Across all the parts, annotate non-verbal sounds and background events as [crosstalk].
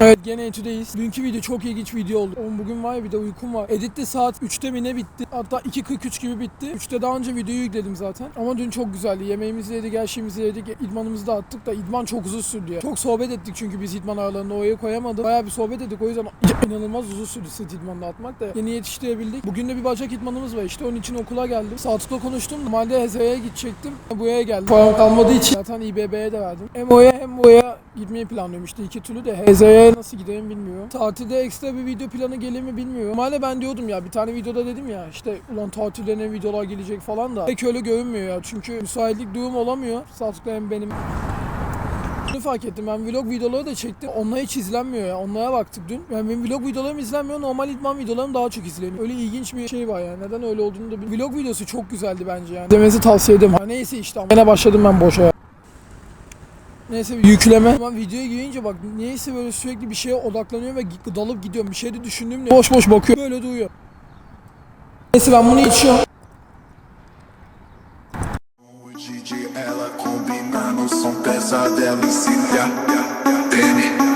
Evet gene etüdeyiz. Dünkü video çok ilginç video oldu. Oğlum bugün var ya bir de uykum var. Editte saat 3'te mi ne bitti? Hatta 2.43 gibi bitti. 3'te daha önce videoyu yükledim zaten. Ama dün çok güzeldi. Yemeğimizi yedik, her şeyimizi yedik. İdmanımızı da attık da idman çok uzun sürdü ya. Çok sohbet ettik çünkü biz idman aralarında oraya koyamadık. Bayağı bir sohbet ettik. O yüzden [laughs] inanılmaz uzun sürdü sırt idmanını atmak da. Yeni yetiştirebildik. Bugün de bir bacak idmanımız var. İşte onun için okula geldim. Saatlikle konuştum. Normalde Heze'ye gidecektim. Buraya geldim. Param kalmadığı için zaten İBB'ye de verdim. Hem oraya hem buraya gitmeyi planlıyorum işte iki türlü de Heze'ye nasıl gideyim bilmiyorum. Tatilde ekstra bir video planı gelir mi bilmiyorum. Normalde ben diyordum ya bir tane videoda dedim ya işte ulan tatilde ne videolar gelecek falan da pek öyle görünmüyor ya çünkü müsaitlik durum olamıyor. Saatlikle hem benim bunu fark ettim ben vlog videoları da çektim. Onlar hiç izlenmiyor ya. Onlara baktık dün. Yani benim vlog videolarım izlenmiyor. Normal idman videolarım daha çok izleniyor. Öyle ilginç bir şey var yani. Neden öyle olduğunu da bilmiyorum. Vlog videosu çok güzeldi bence yani. Demesi tavsiye ederim. Ha, neyse işte. ama Gene başladım ben boşa. Neyse yükleme. Ama videoya girince bak neyse böyle sürekli bir şeye odaklanıyorum ve dalıp gidiyorum. Bir şey de düşündüğümde boş boş bakıyorum. Böyle duyuyor. Neyse ben bunu içiyorum. Ela combinando som pesadelo e cilha Bene,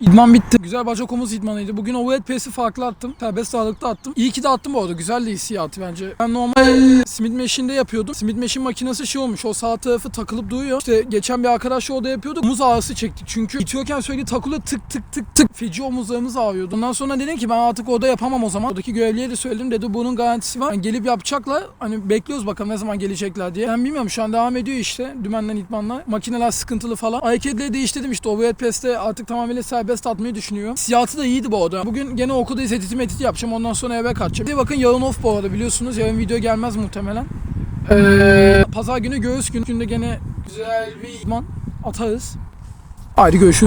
İdman bitti. Güzel bacak omuz idmanıydı. Bugün overhead press'i farklı attım. Serbest sağlıkta attım. İyi ki de attım bu arada. Güzel de hissiyatı bence. Ben normal Smith Machine'de yapıyordum. Smith Machine makinesi şey olmuş. O sağ tarafı takılıp duruyor. İşte geçen bir arkadaşla orada yapıyorduk. Omuz ağrısı çektik. Çünkü itiyorken sürekli takılıyor tık tık tık tık. Feci omuzlarımız ağrıyordu. Ondan sonra dedim ki ben artık orada yapamam o zaman. Oradaki görevliye de söyledim. Dedi bunun garantisi var. Yani gelip yapacaklar. Hani bekliyoruz bakalım ne zaman gelecekler diye. Ben bilmiyorum şu an devam ediyor işte. Dümenden itmanla. Makineler sıkıntılı falan. Hareketleri değiştirdim işte. Overhead press'te artık tamamıyla serbest atmayı düşünüyor. Siyahı da iyiydi bu arada. Bugün gene okuldayız editi mediti yapacağım. Ondan sonra eve kaçacağım. Bir bakın yarın off bu arada biliyorsunuz. Yarın video gelmez muhtemelen. Ee, Pazar günü göğüs günü. Günde gene güzel bir idman atarız. Haydi görüşürüz.